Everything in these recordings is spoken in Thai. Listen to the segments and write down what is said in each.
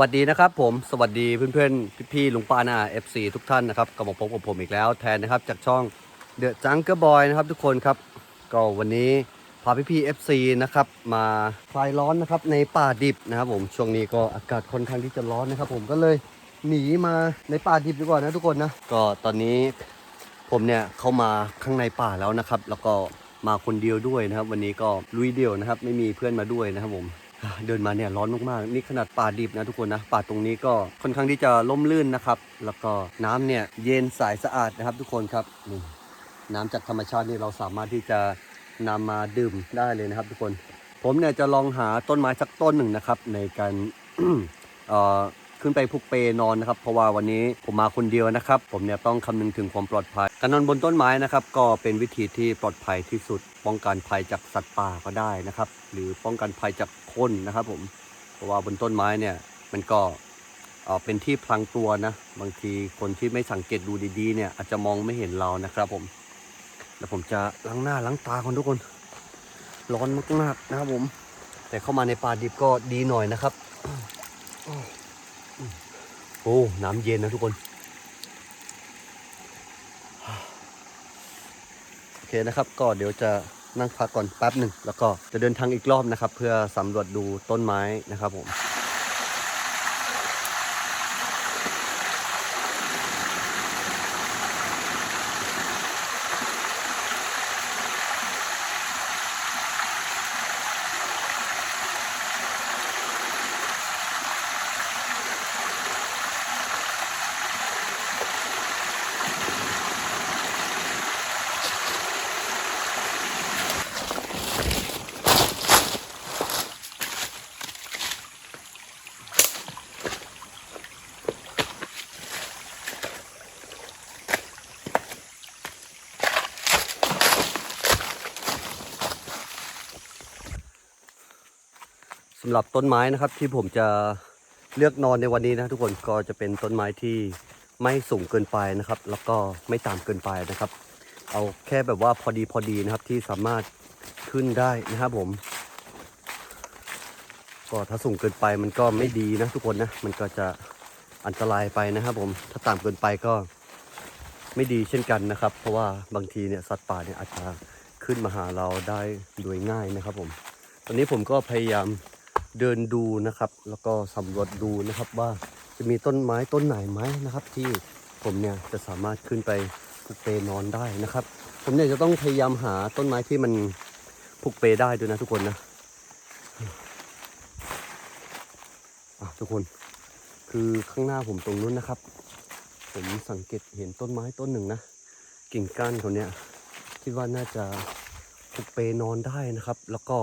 วัสดีนะครับผมสวัสดีเพื่อนๆพี่ๆลุงป้านาเอฟซีทุกท่านนะครับกลับมาพบกับผมอีกแล้วแทนนะครับจากช่องเดอะจังเกอร์บอยนะครับทุกคนครับก็วันนี้พาพี่ๆเอฟซีนะครับมาคลายร้อนนะครับในป่าดิบนะครับผมช่วงนี้ก็อากาศค่อนข้างที่จะร้อนนะครับ ผมก็เลยหนีมาในป่าดิบดีกว่านะทุกคนนะก็ตอนนี้ผมเนี่ยเข้ามาข้างในป่าแล้วนะครับ แล้วก็มาคนเดียวด้วยนะครับ วันนี้ก็ลุยเดี่ยวนะครับ ไม่มีเพื่อนมาด้วยนะครับผม เดินมาเนี่ยร้อนมากๆนี่ขนาดป่าดิบนะทุกคนนะป่าตรงนี้ก็ค่อนข้างที่จะล่มลื่นนะครับ แล้วก็น้ำเนี่ยเย็นใสสะอาดนะครับ ทุกคนครับนี่น้ำจากธรรมชาตินี่เราสามารถที่จะนำมาดื่มได้เลยนะครับ ทุกคน ผมเนี่ยจะลองหาต้นไม้สักต้นหนึ่งนะครับ ในการขึ้นไปพุกเปนอนนะครับ เพราะว่าวันนี้ผมมาคนเดียวนะครับ ผมเนี่ยต้องคำนึงถึงความปลอดภัย การนอนบนต้นไม้นะครับ ก็เป็นวิธีที่ปลอดภัยที่สุด ป้องกันภัยจากสัตว์ป่าก็ได้นะครับ หรือป้องกันภัยจากคนนะครับผมเพราะว่าบนต้นไม้เนี่ยมันก็เป็นที่พลางตัวนะ บางทีคนที่ไม่สังเกตดูดีๆเนี่ยอาจจะมองไม่เห็นเรานะครับผมแล้วผมจะล้างหน้าล้างตาคนทุกคน ร้อนมากๆนะครับผม แต่เข้ามาในป่าดิบก็ดีหน่อยนะครับโอ้น้ำเย็นนะทุกคนโอเคนะครับก็เดี๋ยวจะ นั่งพักก่อนแป๊บหนึ่งแล้วก็จะเดินทางอีกรอบนะครับ เพื่อสำรวจดูต้นไม้นะครับผมำหรับต้นไม้นะครับที่ผมจะเลือกนอนในวันนี้นะทุกคนก็จะเป็นต้นไม้ที่ไม่สูงเกินไปนะครับ แล้วก็ไม่ต่ำเกินไปนะครับ เอาแค่แบบว่าพอดีพอดีนะครับที่สามารถขึ้นได้นะครับผม ก็ถ้าสูงเกินไปมันก็ไม่ดีนะทุกคนนะมันก็จะอันตรายไปนะครับผมถ้าต่ำเกินไปก็ไม่ดีเช่นกันนะครับ เพราะว่าบางทีเนี่ยสัตว์ป่าเนี่ยอาจจะขึ้นมาหาเราได้โดยง่ายนะครับผม ตอนนี้ผมก็พยายาม เดินดูนะครับ แล้วก็สำรวจดูนะครับว่าจะมีต้นไม้ต้นไหนไหมนะครับ ที่ผมเนี่ยจะสามารถขึ้นไปผูกเปนอนได้นะครับ ผมเนี่ยจะต้องพยายามหาต้นไม้ที่มันผูกเปได้ด้วยนะทุกคนนะทุกคนคือข้างหน้าผมตรงนู้นนะครับ ผมสังเกตเห็นต้นไม้ต้นหนึ่งนะกิ่งก้านเขาเนี่ยคิดว่าน่าจะผูกเปนอนได้นะครับ แล้วก็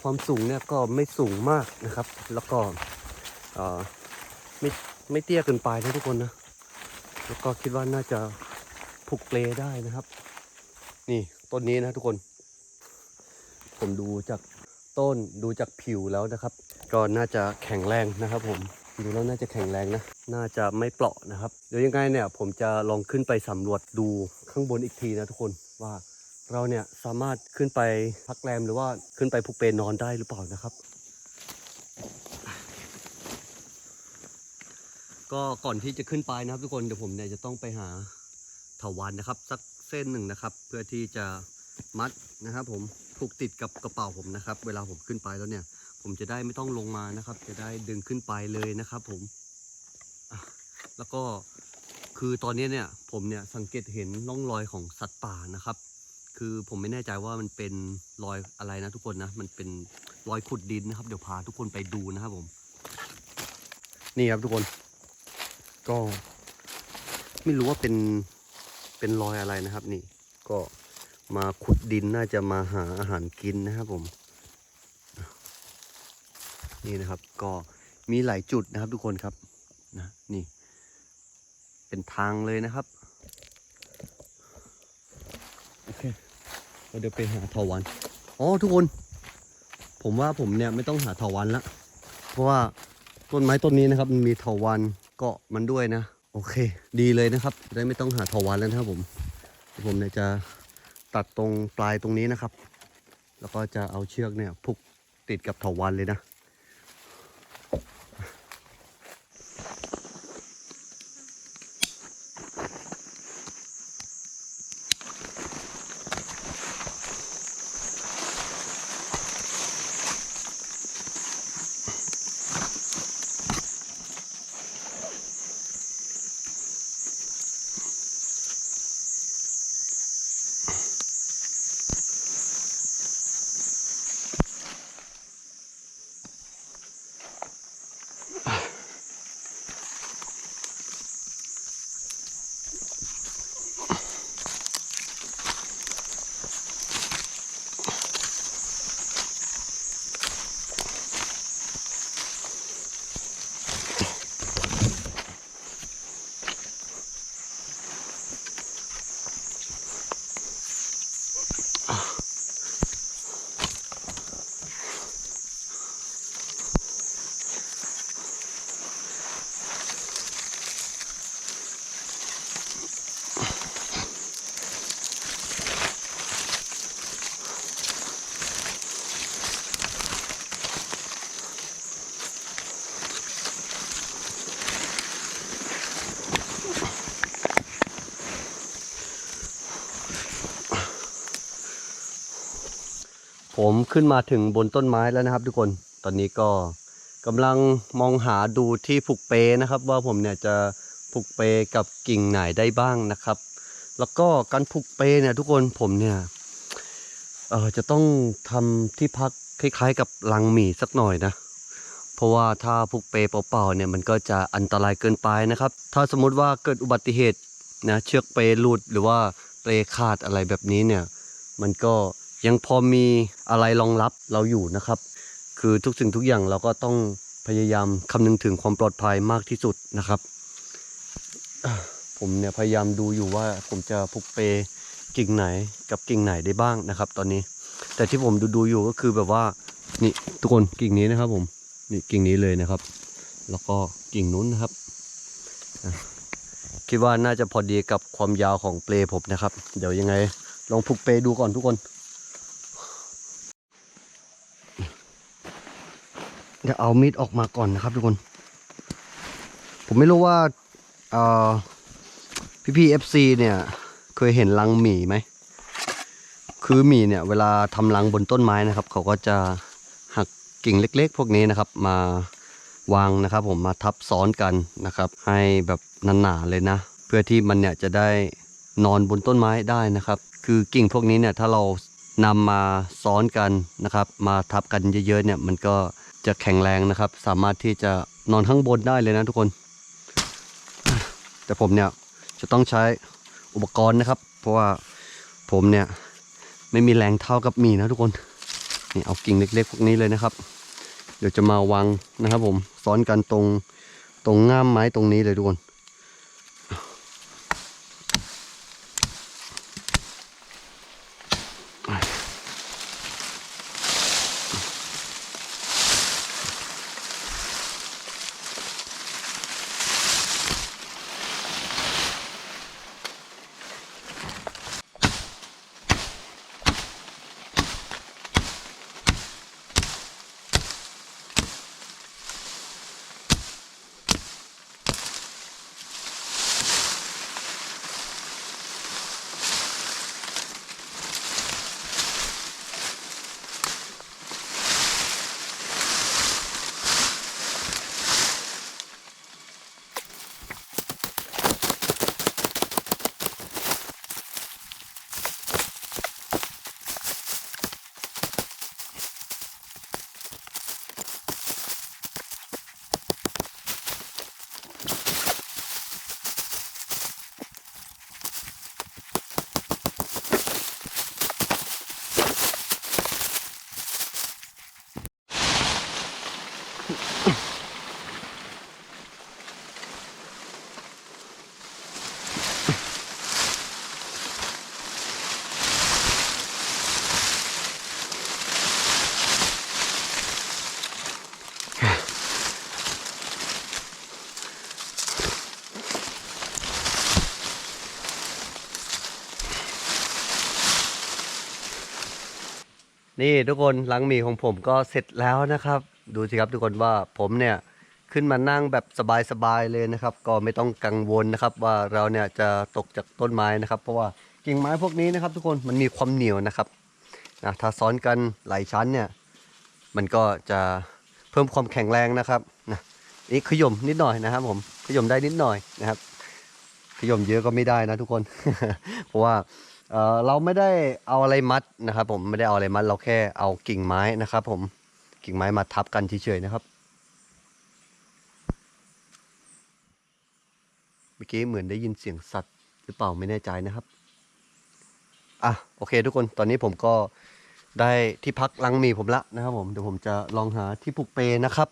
ความสูงเนี่ยก็ไม่สูงมากนะครับ แล้วก็ไม่ไม่เตี้ยเกินไปนะทุกคนนะ แล้วก็คิดว่าน่าจะผูกเปลได้นะครับ นี่ต้นนี้นะทุกคน ผมดูจากต้นดูจากผิวแล้วนะครับ ก็น่าจะแข็งแรงนะครับ ผมดูแล้วน่าจะแข็งแรงนะ น่าจะไม่เปราะนะครับ เดี๋ยวยังไงเนี่ย ผมจะลองขึ้นไปสำรวจดูข้างบนอีกทีนะทุกคนว่า เราเนี่ยสามารถขึ้นไปพักแรมหรือว่าขึ้นไปผูกเปนนอนได้หรือเปล่านะครับ ก็ก่อนที่จะขึ้นไปนะครับ ทุกคนเดี๋ยวผมเนี่ยจะต้องไปหาเถาวันนะครับ สักเส้นหนึ่งนะครับ เพื่อที่จะมัดนะครับ ผมผูกติดกับกระเป๋าผมนะครับ เวลาผมขึ้นไปแล้วเนี่ย ผมจะได้ไม่ต้องลงมานะครับ จะได้ดึงขึ้นไปเลยนะครับ ผมแล้วก็คือตอนนี้เนี่ยผมเนี่ยสังเกตเห็นร่องรอยของสัตว์ป่านะครับ คือผมไม่แน่ใจว่ามันเป็นรอยอะไรนะทุกคนนะ มันเป็นรอยขุดดินนะครับ เดี๋ยวพาทุกคนไปดูนะครับผม นี่ครับทุกคน ก็ ไม่รู้ว่าเป็นเป็นรอยอะไรนะครับ นี่ ก็มาขุดดินน่าจะมาหาอาหารกินนะครับผม นี่นะครับ ก็มีหลายจุดนะครับทุกคนครับนะนี่ เป็นทางเลยนะครับ โอเค เราเดี๋ยวไปหาเถาวันอ๋อทุกคน ผมว่าผมเนี่ยไม่ต้องหาเถาวันละเพราะว่าต้นไม้ต้นนี้นะครับมันมีเถาวันเกาะมันด้วยนะ โอเค ดีเลยนะครับได้ไม่ต้องหาเถาวันแล้วนะครับผมผมเนี่ยจะตัดตรงปลายตรงนี้นะครับ แล้วก็จะเอาเชือกเนี่ยผูกติดกับเถาวันเลยนะ ผมขึ้นมาถึงบนต้นไม้แล้วนะครับ ทุกคนตอนนี้ก็กำลังมองหาดูที่ผูกเปนะครับ ว่าผมเนี่ยจะผูกเปกับกิ่งไหนได้บ้างนะครับ แล้วก็การผูกเปเนี่ยทุกคนผมเนี่ยเออจะต้องทำที่พักคล้าย ๆ กับลังหมี่สักหน่อยนะ เพราะว่าถ้าผูกเปเปล่าๆเนี่ยมันก็จะอันตรายเกินไปนะครับ ถ้าสมมุติว่าเกิดอุบัติเหตุนะเชือกเปหลุดหรือว่าเปขาดอะไรแบบนี้เนี่ย มันก็ ยังพอมีอะไรรองรับเราอยู่นะครับ คือทุกสิ่งทุกอย่างเราก็ต้องพยายามคำนึงถึงความปลอดภัยมากที่สุดนะครับ ผมเนี่ยพยายามดูอยู่ว่าผมจะผูกเปกิ่งไหนกับกิ่งไหนได้บ้างนะครับ ตอนนี้ แต่ที่ผมดูดูอยู่ก็คือแบบว่านี่ทุกคนกิ่งนี้นะครับ ผมนี่กิ่งนี้เลยนะครับ แล้วก็กิ่งนู้นนะครับคิดว่าน่าจะพอดีกับความยาวของเปลผมนะครับ เดี๋ยวยังไงลองผูกเปดูก่อนทุกคน เดี๋ยวเอามีดออกมาก่อนนะครับทุกคน ผมไม่รู้ว่าเออพี่พี่เอฟซีเนี่ย เคยเห็นรังหมีไหม คือหมีเนี่ย เวลาทำรังบนต้นไม้นะครับ เขาก็จะหักกิ่งเล็ก ๆ พวกนี้นะครับ มาวางนะครับ ผมมาทับซ้อนกันนะครับ ให้แบบหนาๆเลยนะ เพื่อที่มันเนี่ยจะได้นอนบนต้นไม้ได้นะครับ คือกิ่งพวกนี้เนี่ยถ้าเรานำมาซ้อนกันนะครับ มาทับกันเยอะๆเนี่ยมันก็ จะแข็งแรงนะครับ สามารถที่จะนอนข้างบนได้เลยนะทุกคน แต่ผมเนี่ยจะต้องใช้อุปกรณ์นะครับ เพราะว่าผมเนี่ยไม่มีแรงเท่ากับมีนะทุกคนนี่เอากิ่งเล็กๆพวกนี้เลยนะครับ เดี๋ยวจะมาวางนะครับ ผมซ้อนกันตรงตรงง่ามไม้ตรงนี้เลยทุกคน นี่ทุกคนหลังหมีของผมก็เสร็จแล้วนะครับ ดูสิครับทุกคนว่าผมเนี่ยขึ้นมานั่งแบบสบายๆเลยนะครับ ก็ไม่ต้องกังวลนะครับ ว่าเราเนี่ยจะตกจากต้นไม้นะครับ เพราะว่ากิ่งไม้พวกนี้นะครับ ทุกคนมันมีความเหนียวนะครับนะถ้าซ้อนกันหลายชั้นเนี่ยมันก็จะเพิ่มความแข็งแรงนะครับนะนี่ขย่มนิดหน่อยนะครับ ผมขย่มได้นิดหน่อยนะครับขย่มเยอะก็ไม่ได้นะทุกคน เพราะว่า เอ่อเราไม่ได้เอาอะไรมัดนะครับผมไม่ได้เอาอะไรมัดเราแค่เอากิ่งไม้นะครับ ผมกิ่งไม้มาทับกันเฉยๆนะครับเมื่อกี้เหมือนได้ยินเสียงสัตว์หรือเปล่าไม่แน่ใจนะครับอะโอเค ทุกคนตอนนี้ผมก็ได้ที่พักลังมีผมละนะครับผมเดี๋ยวผมจะลองหาที่ผูกเปนะครับ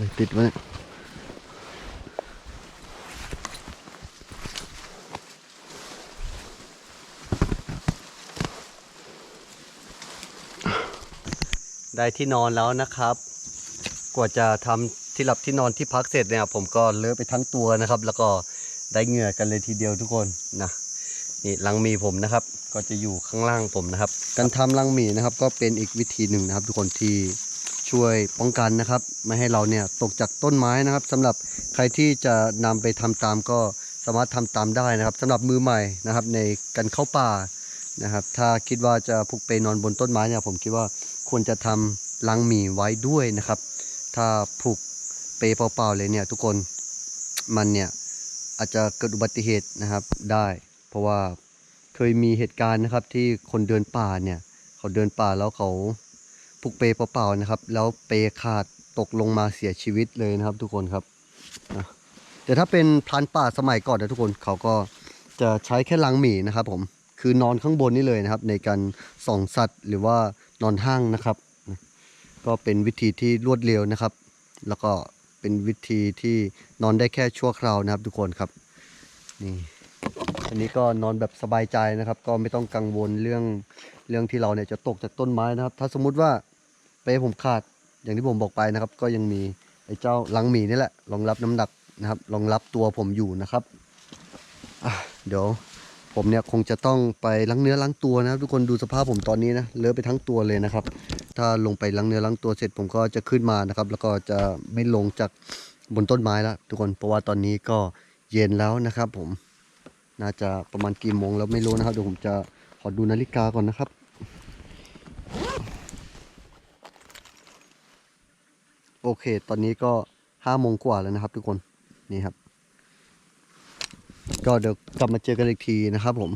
อุ้ยอะไรติดวะเนี่ยได้ที่นอนแล้วนะครับ กว่าจะทำที่หลับที่นอนที่พักเสร็จเนี่ย ผมก็เลอะไปทั้งตัวนะครับ แล้วก็ได้เหงื่อกันเลยทีเดียวทุกคนนะนี่ลังมีผมนะครับ ก็จะอยู่ข้างล่างผมนะครับ การทำลังมีนะครับ ก็เป็นอีกวิธีหนึ่งนะครับ ทุกคนที่ ช่วยป้องกันนะครับ ไม่ให้เราเนี่ยตกจากต้นไม้นะครับสำหรับใครที่จะนำไปทำตามก็สามารถทำตามได้นะครับสำหรับมือใหม่นะครับ ในการเข้าป่านะครับ ถ้าคิดว่าจะพุกไปนอนบนต้นไม้เนี่ยผมคิดว่าควรจะทำลังหมีไว้ด้วยนะครับ ถ้าผูกเปเปล่าๆเลยเนี่ยทุกคนมันเนี่ยอาจจะเกิดอุบัติเหตุนะครับได้ เพราะว่าเคยมีเหตุการณ์นะครับที่คนเดินป่าเนี่ยเขาเดินป่าแล้วเขา ผูกเปเปล่าๆนะครับ แล้วเปขาดตกลงมาเสียชีวิตเลยนะครับ ทุกคนครับนะแต่ถ้าเป็นพรานป่าสมัยก่อนนะทุกคนเขาก็จะใช้แค่ลังหมีนะครับ ผมคือนอนข้างบนนี่เลยนะครับ ในการส่องสัตว์หรือว่านอนห้างนะครับ ก็เป็นวิธีที่รวดเร็วนะครับ แล้วก็เป็นวิธีที่นอนได้แค่ชั่วคราวนะครับ ทุกคนครับนี่อันนี้ก็นอนแบบสบายใจนะครับ ก็ไม่ต้องกังวลเรื่องเรื่องที่เราเนี่ยจะตกจากต้นไม้นะครับ ถ้าสมมุติว่า เปรผมขาด อย่างที่ผมบอกไปนะครับ ก็ยังมีไอ้เจ้าลังหมีนี่แหละรองรับน้ำหนักนะครับรองรับตัวผมอยู่นะครับเดี๋ยวผมเนี่ยคงจะต้องไปล้างเนื้อล้างตัวนะครับทุกคนดูสภาพผมตอนนี้นะเลอะไปทั้งตัวเลยนะครับ ถ้าลงไปล้างเนื้อล้างตัวเสร็จผมก็จะขึ้นมานะครับ แล้วก็จะไม่ลงจากบนต้นไม้แล้วทุกคนเพราะว่าตอนนี้ก็เย็นแล้วนะครับ ผมน่าจะประมาณกี่โมงแล้วไม่รู้นะครับเดี๋ยวผมจะขอดูนาฬิกาก่อนนะครับ โอเค ตอนนี้ก็ห้าโมงกว่าแล้วนะครับ ทุกคนนี่ครับ ก็เดี๋ยวกลับมาเจอกันอีกทีนะครับผม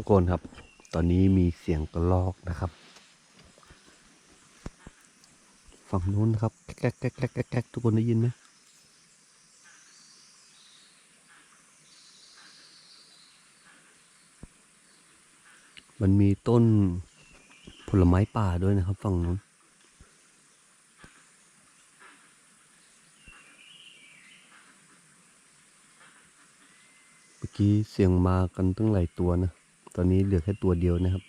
ทุกคนครับ ตอนนี้มีเสียงกระลอกนะครับ ฝั่งนู้นนะครับแก๊กแก๊กแก๊กแก๊กแก๊กทุกคนได้ยินไหมมันมีต้นผลไม้ป่าด้วยนะครับ ฝั่งนู้นเมื่อกี้เสียงมากันตั้งหลายตัวนะ ตอนนี้เหลือแค่ตัวเดียวนะครับ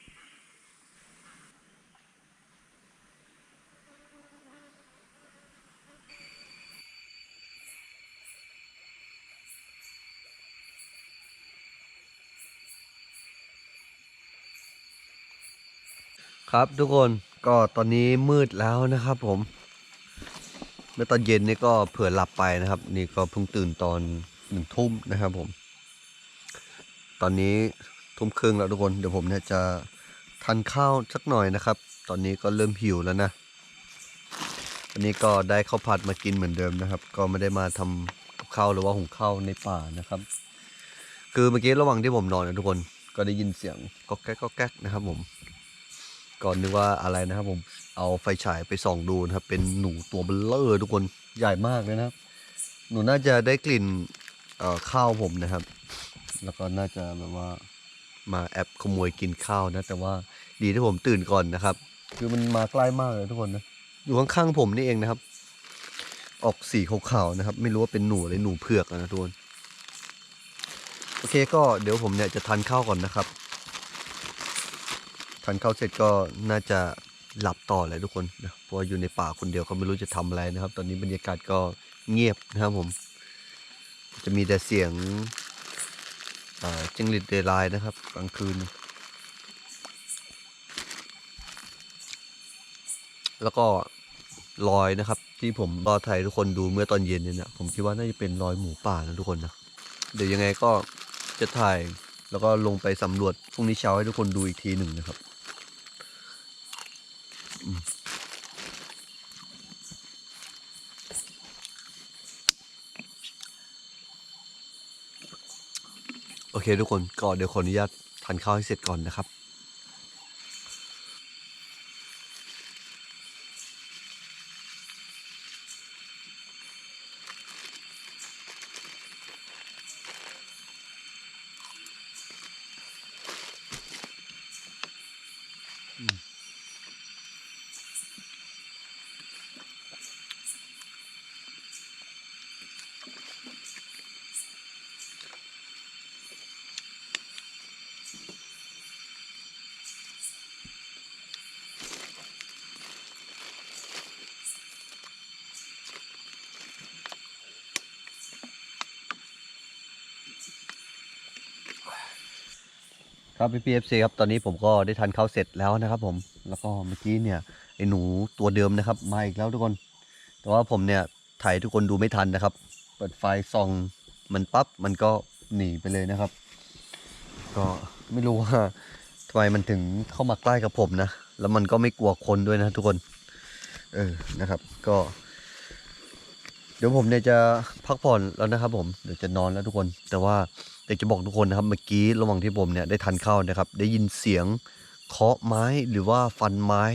ครับทุกคนก็ตอนนี้มืดแล้วนะครับผมเมื่อตอนเย็นนี่ก็เผื่อหลับไปนะครับ นี่ก็เพิ่งตื่นตอนหนึ่งทุ่มนะครับผม ตอนนี้ ทุ่มครึ่งแล้วทุกคน เดี๋ยวผมเนี่ยจะทานข้าวสักหน่อยนะครับ ตอนนี้ก็เริ่มหิวแล้วนะอันนี้ก็ได้ข้าวผัดมากินเหมือนเดิมนะครับ ก็ไม่ได้มาทำกับข้าวหรือว่าหุงข้าวในป่านะครับ คือเมื่อกี้ระหว่างที่ผมนอนนะทุกคน ก็ได้ยินเสียงก็แก๊กก็แก๊กนะครับผมก่อนนึกว่าอะไรนะครับผม เอาไฟฉายไปส่องดูนะครับ เป็นหนูตัวเบลเลอร์ทุกคน ใหญ่มากเลยนะครับ หนูน่าจะได้กลิ่นข้าวผมนะครับ แล้วก็น่าจะแบบว่า มาแอบขโมยกินข้าวนะ แต่ว่าดีที่ผมตื่นก่อนนะครับ คือมันมาใกล้มากเลยทุกคนนะอยู่ข้างๆผมนี่เองนะครับ ออกสีขาวๆนะครับ ไม่รู้ว่าเป็นหนูหรือหนูเผือกนะทุกคนโอเคก็เดี๋ยวผมเนี่ยจะทานข้าวก่อนนะครับทานข้าวเสร็จก็น่าจะหลับต่อเลยทุกคนนะเพราะว่าอยู่ในป่าคนเดียวก็ไม่รู้จะทำอะไรนะครับ ตอนนี้บรรยากาศก็เงียบนะครับผม จะมีแต่เสียง จิงหรีดเดรายนะครับกลางคืน แล้วก็รอยนะครับ ที่ผมรอถ่ายทุกคนดูเมื่อตอนเย็นเนี่ยนะผมคิดว่าน่าจะเป็นรอยหมูป่านะทุกคนนะเดี๋ยวยังไงก็จะถ่ายแล้วก็ลงไปสำรวจพรุ่งนี้เช้าให้ทุกคนดูอีกทีหนึ่งนะครับอืมโอ เคทุกคนก็เดี๋ยวขออนุญาตทานข้าวให้เสร็จก่อนนะครับ ครับพี่พีเอฟซีครับตอนนี้ผมก็ได้ทานข้าวเสร็จแล้วนะครับผมแล้วก็เมื่อกี้เนี่ยไอ้หนูตัวเดิมนะครับมาอีกแล้วทุกคน แต่ว่าผมเนี่ยถ่ายทุกคนดูไม่ทันนะครับ เปิดไฟส่องมันปั๊บมันก็หนีไปเลยนะครับ ก็ไม่รู้ว่าทำไมมันถึงเข้ามาใกล้กับผมนะ แล้วมันก็ไม่กลัวคนด้วยนะทุกคน เออนะครับก็ เดี๋ยวผมเนี่ยจะพักผ่อนแล้วนะครับ ผมเดี๋ยวจะนอนแล้วทุกคน แต่ว่า อยากจะบอกทุกคนนะครับเมื่อกี้ระหว่างที่ผมเนี่ยได้ทานข้าวนะครับ ได้ยินเสียงเคาะไม้หรือว่าฟันไม้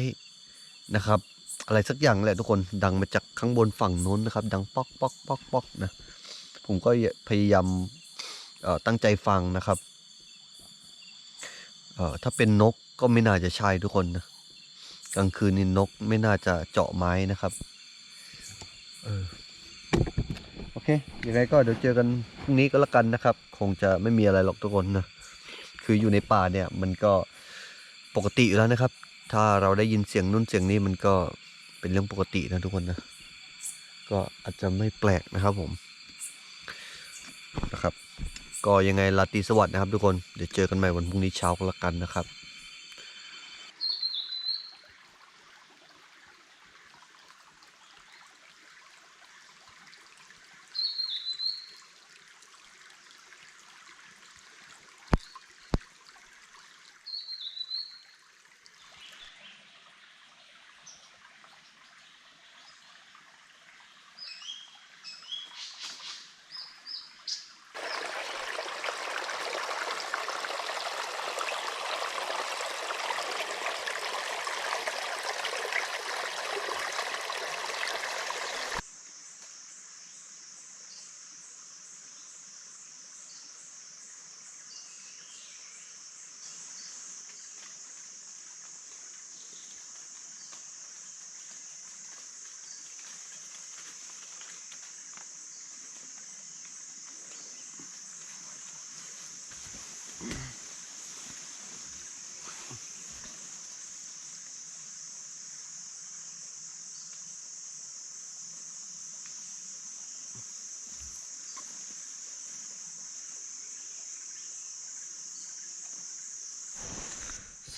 นะครับ อะไรสักอย่างแหละทุกคนดังมาจากข้างบนฝั่งนู้นนะครับ ดังป๊อกป๊อกป๊อกป๊อกนะผมก็พยายามตั้งใจฟังนะครับถ้าเป็นนกก็ไม่น่าจะใช่ทุกคนนะกลางคืนนี่นกไม่น่าจะเจาะไม้นะครับออโอเคยังไงก็เดี๋ยวเจอกัน พรุ่งนี้ก็แล้วกันนะครับ คงจะไม่มีอะไรหรอกทุกคนนะคืออยู่ในป่าเนี่ยมันก็ปกติอยู่แล้วนะครับ ถ้าเราได้ยินเสียงนู้นเสียงนี้มันก็เป็นเรื่องปกตินะทุกคนนะก็อาจจะไม่แปลกนะครับผมนะครับ ก็ยังไงลาตีสวัสดิ์นะครับทุกคนเดี๋ยวเจอกันใหม่วันพรุ่งนี้เช้าก็แล้วกันนะครับ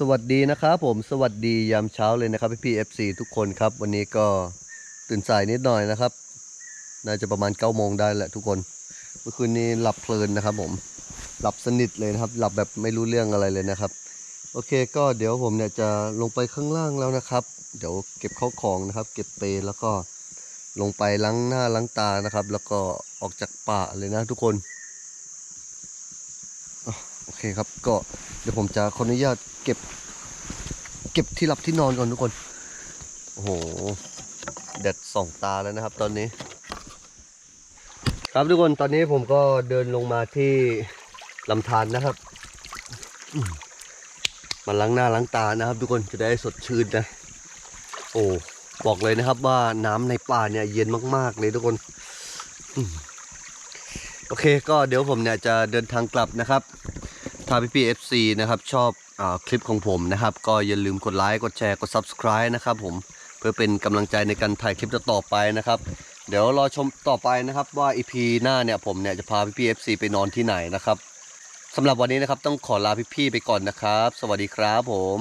สวัสดีนะครับผมสวัสดียามเช้าเลยนะครับพี่พีเอฟซีทุกคนครับ วันนี้ก็ตื่นสายนิดหน่อยนะครับ น่าจะประมาณ9ก้าโมงได้แหละทุกคน เมื่อคืนนี้หลับเพลินนะครับ ผมหลับสนิทเลยนะครับ หลับแบบไม่รู้เรื่องอะไรเลยนะครับ โอเคก็เดี๋ยวผมเนี่ยจะลงไปข้างล่างแล้วนะครับ เดี๋ยวเก็บข้าวของนะครับ เก็บเปแล้วก็ลงไปล้างหน้าล้างตานะครับ แล้วก็ออกจากป่าเลยนะทุกคน เคครับก็เดี๋ยวผมจะขออนุญาตเก็บ เก็บที่หลับที่นอนก่อนทุกคน โอ้โหแดดส่องตาแล้วนะครับ ตอนนี้ ครับทุกคนตอนนี้ผมก็เดินลงมาที่ลำธารนะครับ มาล้างหน้าล้างตานะครับ ทุกคนจะได้สดชื่นนะ โอ้บอกเลยนะครับว่าน้ำในป่าเนี่ยเย็นมาก ๆ เลยทุกคนโอเคก็เดี๋ยวผมเนี่ยจะเดินทางกลับนะครับ ถ้าพี่พีเอฟซีนะครับชอบอคลิปของผมนะครับ ก็อย่าลืมกดไลค์กดแชร์กด subscribe นะครับผมเพื่อเป็นกำลังใจในการถ่ายคลิปต่อไปนะครับ เดี๋ยวรอชมต่อไปนะครับว่า EP หน้าเนี่ยผมเนี่ยจะพาพี่ๆ FC ไปนอนที่ไหนนะครับสำหรับวันนี้นะครับต้องขอลาพี่ๆไปก่อนนะครับ สวัสดีครับผม